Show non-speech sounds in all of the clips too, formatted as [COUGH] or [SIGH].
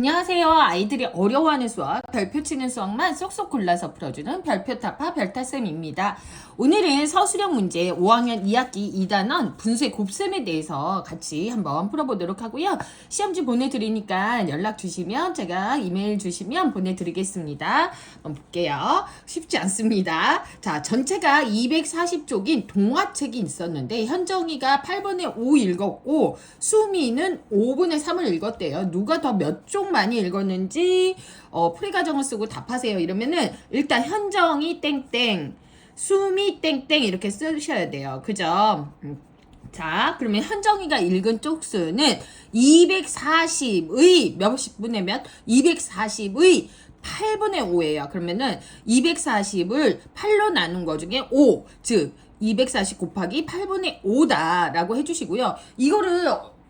안녕하세요. 아이들이 어려워하는 수학, 별표 치는 수학만 쏙쏙 골라서 풀어주는 별표 타파 별타쌤입니다. 오늘은 서술형 문제 5학년 2학기 2단원 분수의 곱셈에 대해서 같이 한번 풀어보도록 하고요. 시험지 보내드리니까 연락 주시면 제가 이메일 주시면 보내드리겠습니다. 한번 볼게요. 쉽지 않습니다. 자, 전체가 240쪽인 동화책이 있었는데 현정이가 8분의 5 읽었고 수미는 5분의 3을 읽었대요. 누가 더 몇쪽 많이 읽었는지 어, 풀이 과정을 쓰고 답하세요. 이러면은 일단 현정이 땡땡 수미 땡땡 이렇게 쓰셔야 돼요. 그죠? 음. 자, 그러면 현정이가 읽은 쪽수는 240의 몇십 분의 몇? 240의 8분의 5예요. 그러면은 240을 8로 나눈 거 중에 5, 즉240 곱하기 8분의 5다라고 해주시고요. 이거를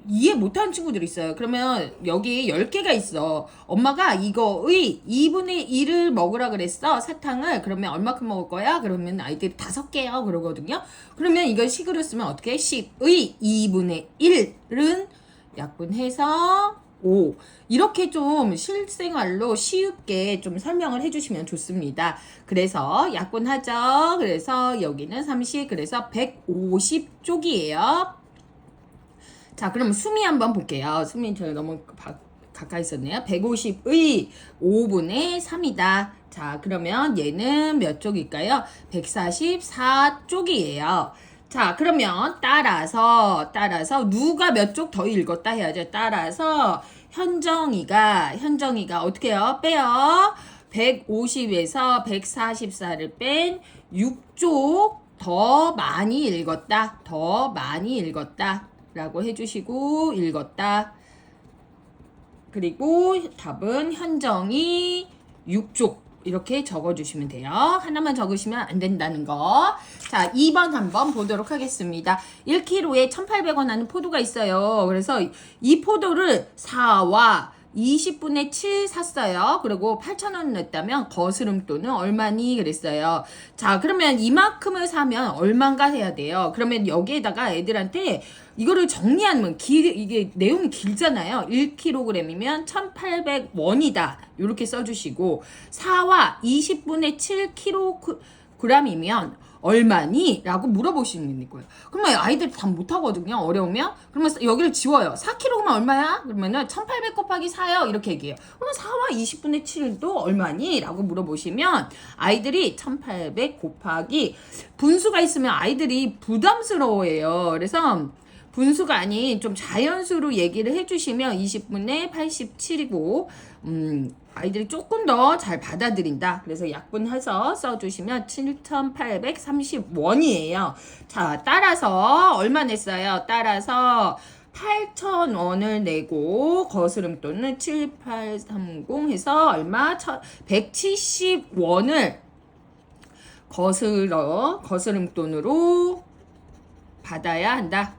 이해 못하는 친구들이 있어요. 그러면 여기 10개가 있어. 엄마가 이거의 2분의 1을 먹으라 그랬어. 사탕을. 그러면 얼마큼 먹을 거야? 그러면 아이들이 5개요. 그러거든요. 그러면 이걸 식으로 쓰면 어떻게? 10의 2분의 1은 약분해서 5. 이렇게 좀 실생활로 쉽게 좀 설명을 해주시면 좋습니다. 그래서 약분하죠. 그래서 여기는 30, 그래서 150쪽이에요. 자, 그럼 수미 한번 볼게요. 수미 제가 너무 바, 가까이 있었네요. 150의 5분의 3이다. 자, 그러면 얘는 몇 쪽일까요? 144쪽이에요. 자, 그러면 따라서, 따라서 누가 몇 쪽 더 읽었다 해야죠. 따라서 현정이가, 현정이가 어떻게 해요? 빼요. 150에서 144를 뺀 6쪽 더 많이 읽었다. 더 많이 읽었다. 라고 해주시고 읽었다. 그리고 답은 현정이 6쪽 이렇게 적어주시면 돼요. 하나만 적으시면 안 된다는 거. 자, 2번 한번 보도록 하겠습니다. 1kg에 1,800원 하는 포도가 있어요. 그래서 이 포도를 4와 20분의 7 샀어요. 그리고 8,000원 냈다면 거스름돈은 얼마니 그랬어요. 자, 그러면 이만큼을 사면 얼마인가 해야 돼요. 그러면 여기에다가 애들한테 이거를 정리하면 길, 이게 내용이 길잖아요. 1kg이면 1,800원이다. 이렇게 써주시고 4와 20분의 7kg이면 얼마니? 라고 물어보시는 거예요. 그러면 아이들 답 못하거든요. 어려우면. 그러면 여기를 지워요. 4kg면 얼마야? 그러면은 1800 곱하기 4요. 이렇게 얘기해요. 그러면 4와 20분의 7도 얼마니? 라고 물어보시면 아이들이 1800 곱하기 분수가 있으면 아이들이 부담스러워해요. 그래서 분수가 아닌 좀 자연수로 얘기를 해주시면 20분의 87이고 음, 아이들이 조금 더 잘 받아들인다. 그래서 약분해서 써주시면 7,830원이에요. 자, 따라서 얼마 냈어요? 따라서 8,000원을 내고 거스름돈은 7830 해서 얼마? 170원을 거슬러 거스름 돈으로 받아야 한다.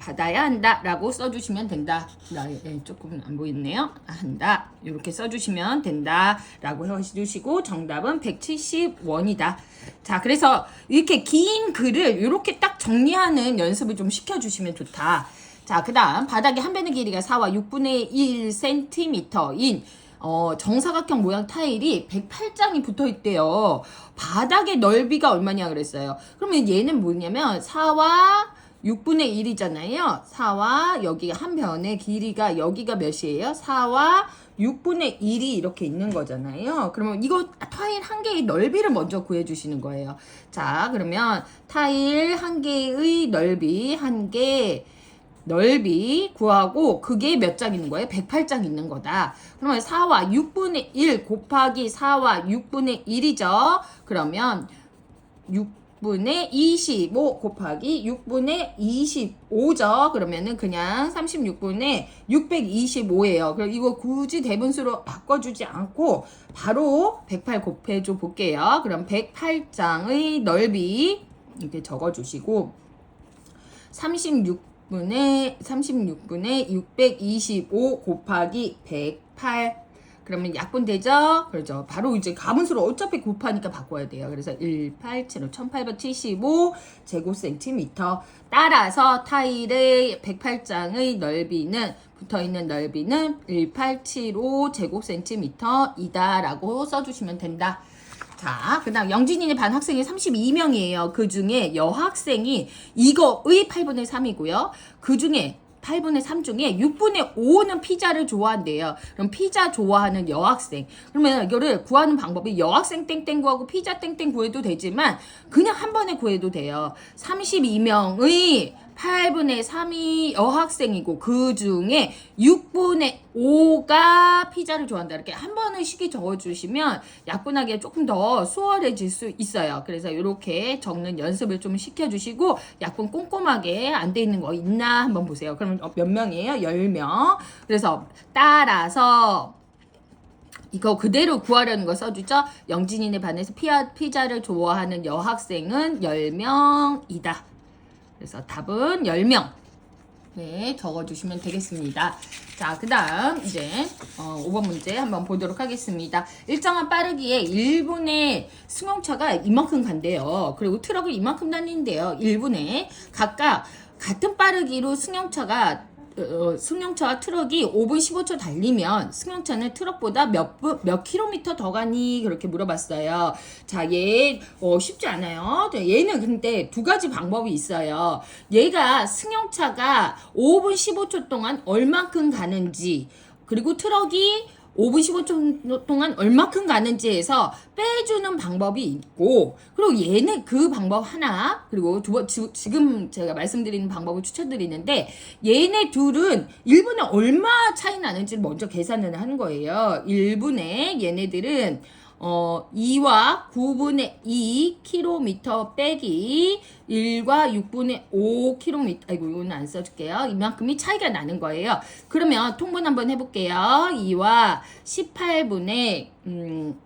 받아야 한다 라고 써주시면 된다. 나 예, 조금 안 보이네요. 한다. 이렇게 써주시면 된다 라고 해주시고 정답은 170원이다. 자 그래서 이렇게 긴 글을 이렇게 딱 정리하는 연습을 좀 시켜주시면 좋다. 자 그 다음 바닥에 한 변의 길이가 4와 6분의 1cm인 어, 정사각형 모양 타일이 108장이 붙어 있대요. 바닥의 넓이가 얼마냐 그랬어요. 그러면 얘는 뭐냐면 4와 6분의 1이잖아요. 4와 여기 한 변의 길이가 여기가 몇이에요? 4와 6분의 1이 이렇게 있는 거잖아요. 그러면 이거 타일 한 개의 넓이를 먼저 구해 주시는 거예요. 자, 그러면 타일 한 개의 넓이 한 개. 넓이 구하고 그게 몇 장 있는 거예요? 108장 있는 거다. 그러면 4와 6분의 1 곱하기 4와 6분의 1이죠. 그러면 6 분의 25 곱하기 6분의 25죠. 그러면은 그냥 36분의 625예요. 그럼 이거 굳이 대분수로 바꿔주지 않고 바로 108 곱해줘 볼게요. 그럼 108장의 넓이 이렇게 적어주시고 36 36분의 36분의 625 곱하기 108 그러면 약분 되죠? 그렇죠. 바로 이제 가분수로 어차피 곱하니까 바꿔야 돼요. 그래서 1875, 1875 제곱센티미터. 따라서 타일의 108장의 넓이는 붙어 있는 넓이는 1875 제곱센티미터이다라고 써주시면 된다. 자, 그 다음 영진이네 반 학생이 32명이에요. 그 중에 여학생이 이거의 8분의 3이고요. 그 중에 8분의 3 중에 6분의 5는 피자를 좋아한대요. 그럼 피자 좋아하는 여학생. 그러면 이거를 구하는 방법이 여학생 땡땡 구하고 피자 땡땡 구해도 되지만 그냥 한 번에 구해도 돼요. 32명의 8분의 3이 여학생이고 그 중에 6분의 5가 피자를 좋아한다. 이렇게 한 번은 쉽게 적어주시면 약분하기가 조금 더 수월해질 수 있어요. 그래서 이렇게 적는 연습을 좀 시켜주시고 약분 꼼꼼하게 안 돼 있는 거 있나 한번 보세요. 그러면 어, 몇 명이에요? 10명. 그래서 따라서 이거 그대로 구하려는 거 써주죠. 영진이네 반에서 피아, 피자를 좋아하는 여학생은 10명이다. 그래서 답은 10명. 네, 적어주시면 되겠습니다. 자, 그 다음, 이제, 어, 5번 문제 한번 보도록 하겠습니다. 일정한 빠르기에 1분의 승용차가 이만큼 간대요. 그리고 트럭을 이만큼 다니는데요. 1분에 각각 같은 빠르기로 승용차가 어, 승용차와 트럭이 5분 15초 달리면 승용차는 트럭보다 몇, 분, 몇 킬로미터 더 가니? 그렇게 물어봤어요. 자, 얘, 어, 쉽지 않아요. 자, 얘는 근데 두 가지 방법이 있어요. 얘가 승용차가 5분 15초 동안 얼만큼 가는지, 그리고 트럭이 5분 15초 동안 얼마큼 가는지에서 빼주는 방법이 있고 그리고 얘는 그 방법 하나 그리고 두 번 지금 제가 말씀드리는 방법을 추천드리는데 얘네 둘은 1분에 얼마 차이 나는지를 먼저 계산을 하는 거예요. 1분에 얘네들은 어, 2와 9분의 2 km 빼기 1과 6분의 5 km 아이고 이거는 안 써줄게요. 이만큼이 차이가 나는 거예요. 그러면 통분 한번 해볼게요. 2와 18분의 음,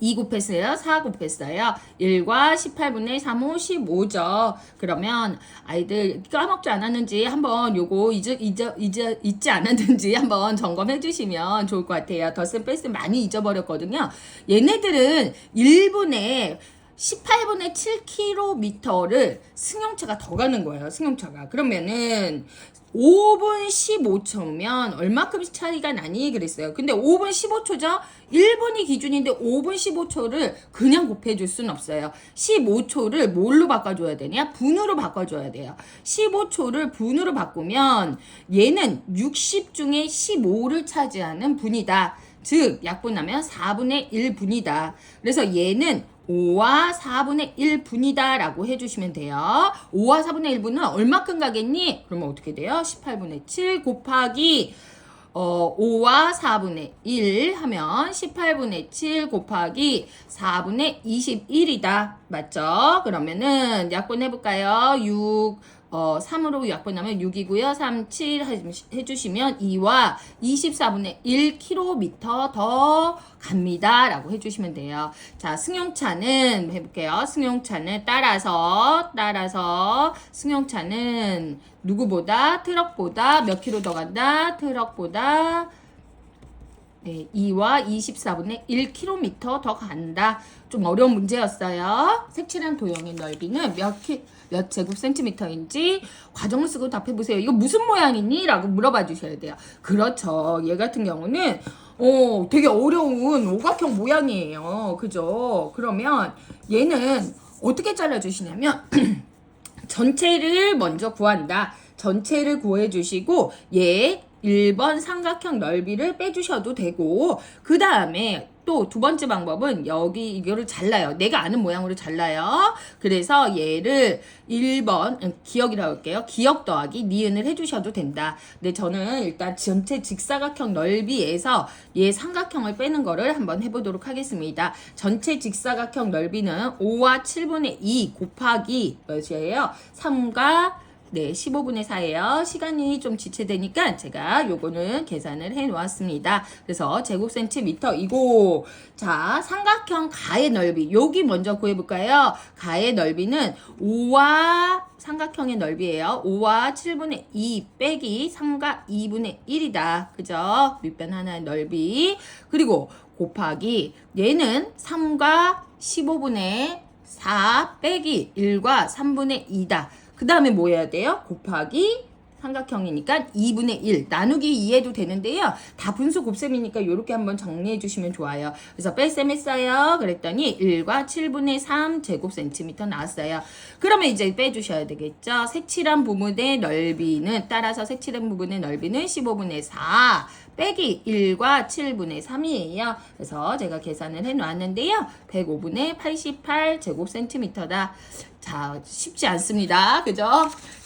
2 곱했어요. 4 곱했어요. 1과 18분의 3, 5, 15죠. 그러면 아이들 까먹지 않았는지 한번 요거 잊어, 잊어, 잊어, 잊지 않았는지 한번 점검해 주시면 좋을 것 같아요. 덧셈 뺄셈 많이 잊어버렸거든요. 얘네들은 1분에 18분의 7km를 승용차가 더 가는 거예요. 승용차가. 그러면은 5분 15초면 얼마큼 차이가 나니 그랬어요. 근데 5분 15초죠? 1분이 기준인데 5분 15초를 그냥 곱해줄 수는 없어요. 15초를 뭘로 바꿔줘야 되냐? 분으로 바꿔줘야 돼요. 15초를 분으로 바꾸면 얘는 60 중에 15를 차지하는 분이다. 즉 약분하면 4분의 1분이다. 그래서 얘는 5와 4분의 1분이다 라고 해주시면 돼요. 5와 4분의 1분은 얼마큼 가겠니? 그러면 어떻게 돼요? 18분의 7 곱하기 어, 5와 4분의 1 하면 18분의 7 곱하기 4분의 21이다. 맞죠? 그러면은 약분해볼까요? 6, 어, 3으로 약분하면 6이고요. 3, 7 해주시면 2와 24분의 1km 더 갑니다. 라고 해주시면 돼요. 자, 승용차는 해볼게요. 승용차는 따라서, 따라서 승용차는 누구보다 트럭보다 몇 킬로 더 간다? 트럭보다 네, 2와 24분의 1km 더 간다. 좀 어려운 문제였어요. 색칠한 도형의 넓이는 몇, 키, 몇 제곱 센티미터인지 과정을 쓰고 답해보세요. 이거 무슨 모양이니? 라고 물어봐 주셔야 돼요. 그렇죠. 얘 같은 경우는 어, 되게 어려운 오각형 모양이에요. 그죠? 그러면 얘는 어떻게 잘라주시냐면 [CLEARS THROAT] 전체를 먼저 구한다. 전체를 구해주시고 얘 1번 삼각형 넓이를 빼주셔도 되고 그 다음에 또 두 번째 방법은 여기 이거를 잘라요. 내가 아는 모양으로 잘라요. 그래서 얘를 1번 음, 기억이라고 할게요. 기억 더하기 니은을 해주셔도 된다. 근데 저는 일단 전체 직사각형 넓이에서 얘 삼각형을 빼는 거를 한번 해보도록 하겠습니다. 전체 직사각형 넓이는 5와 7분의 2 곱하기 몇이에요? 3과 네, 15분의 4예요. 시간이 좀 지체되니까 제가 요거는 계산을 해 놓았습니다. 그래서 제곱센티미터이고 자, 삼각형 가의 넓이 여기 먼저 구해 볼까요? 가의 넓이는 5와 삼각형의 넓이에요. 5와 7분의 2 빼기 3과 2분의 1이다. 그죠? 밑변 하나의 넓이. 그리고 곱하기 얘는 3과 15분의 4 빼기 1과 3분의 2다. 그 다음에 뭐 해야 돼요? 곱하기 삼각형이니까 2분의 1 나누기 2해도 되는데요. 다 분수 곱셈이니까 이렇게 한번 정리해 주시면 좋아요. 그래서 뺄셈 했어요. 그랬더니 1과 7분의 3 제곱센티미터 나왔어요. 그러면 이제 빼주셔야 되겠죠. 색칠한 부분의 넓이는 따라서 색칠한 부분의 넓이는 15분의 4 빼기 1과 7분의 3이에요. 그래서 제가 계산을 해놓았는데요. 105분의 88 제곱센티미터다. 자, 쉽지 않습니다. 그죠?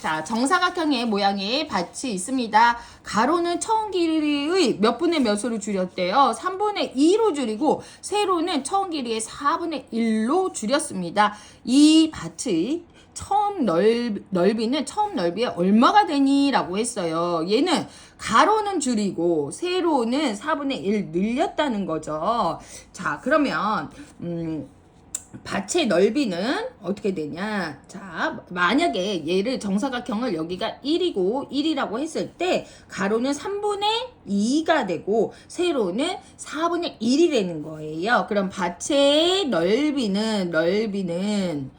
자, 정사각형의 모양의 밭이 있습니다. 가로는 처음 길이의 몇 분의 몇 으로 줄였대요? 3분의 2로 줄이고, 세로는 처음 길이의 4분의 1로 줄였습니다. 이 밭의 처음 넓, 넓이는 처음 넓이에 얼마가 되니? 라고 했어요. 얘는 가로는 줄이고 세로는 4분의 1 늘렸다는 거죠. 자, 그러면, 음, 밭의 넓이는 어떻게 되냐? 자, 만약에 얘를 정사각형을 여기가 1이고 1이라고 했을 때 가로는 3분의 2가 되고 세로는 4분의 1이 되는 거예요. 그럼 밭의 넓이는 넓이는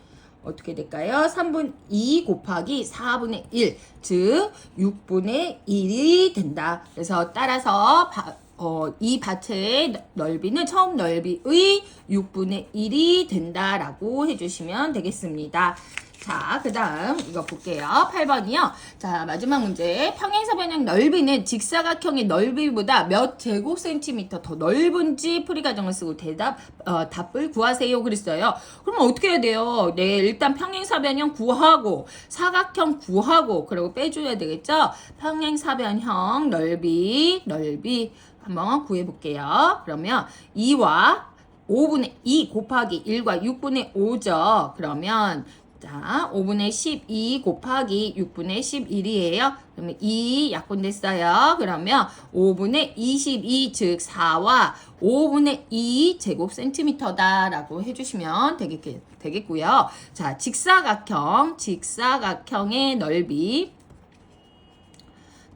어떻게 될까요? 3분 2 곱하기 4분의 1, 즉 6분의 1이 된다. 그래서 따라서 바, 어, 이 밭의 넓이는 처음 넓이의 6분의 1이 된다라고 해주시면 되겠습니다. 자, 그 다음 이거 볼게요. 8번이요. 자, 마지막 문제. 평행사변형 넓이는 직사각형의 넓이보다 몇 제곱센티미터 더 넓은지 풀이 과정을 쓰고 대답, 어, 답을 구하세요. 그랬어요. 그럼 어떻게 해야 돼요? 네, 일단 평행사변형 구하고, 사각형 구하고, 그리고 빼줘야 되겠죠? 평행사변형 넓이, 넓이 한번 구해볼게요. 그러면 2와 5분의 2 곱하기 1과 6분의 5죠. 그러면 자, 5분의 12 곱하기 6분의 11이에요. 그러면 2 약분됐어요. 그러면 5분의 22, 즉 4와 5분의 2 제곱 센티미터다라고 해주시면 되겠, 되겠고요. 자, 직사각형, 직사각형의 넓이.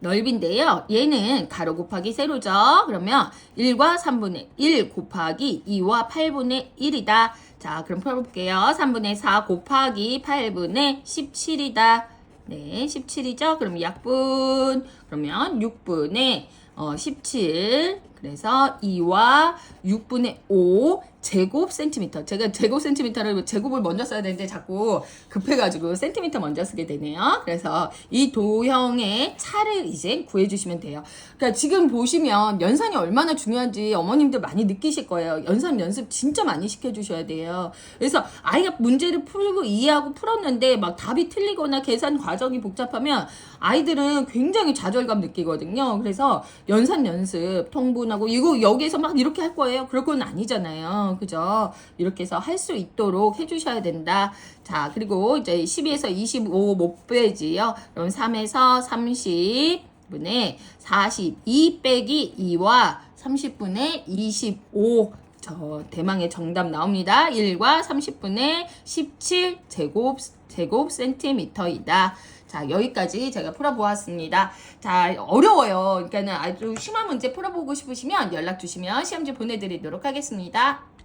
넓인데요. 얘는 가로 곱하기 세로죠. 그러면 1과 3분의 1 곱하기 2와 8분의 1이다. 자, 그럼 풀어볼게요. 3분의 4 곱하기 8분의 17이다. 네, 17이죠. 그럼 약분. 그러면 6분의 어, 17. 그래서 2와 6분의 5 제곱 센티미터. 제가 제곱 센티미터를 제곱을 먼저 써야 되는데 자꾸 급해가지고 센티미터 먼저 쓰게 되네요. 그래서 이 도형의 차를 이제 구해주시면 돼요. 그러니까 지금 보시면 연산이 얼마나 중요한지 어머님들 많이 느끼실 거예요. 연산 연습 진짜 많이 시켜주셔야 돼요. 그래서 아이가 문제를 풀고 이해하고 풀었는데 막 답이 틀리거나 계산 과정이 복잡하면 아이들은 굉장히 좌절감 느끼거든요. 그래서 연산 연습, 통분하고 이거 여기에서 막 이렇게 할 거예요. 그럴 건 아니잖아 요. 그죠? 이렇게 해서 할 수 있도록 해주셔야 된다. 자, 그리고 이제 12에서 25 못 빼지요. 그럼 3에서 30분의 42 빼기 2와 30분의 25. 저 대망의 정답 나옵니다. 1과 30분의 17 제곱 제곱 센티미터이다. 자, 여기까지 제가 풀어보았습니다. 자, 어려워요. 그러니까는 아주 심한 문제 풀어보고 싶으시면 연락 주시면 시험지 보내드리도록 하겠습니다.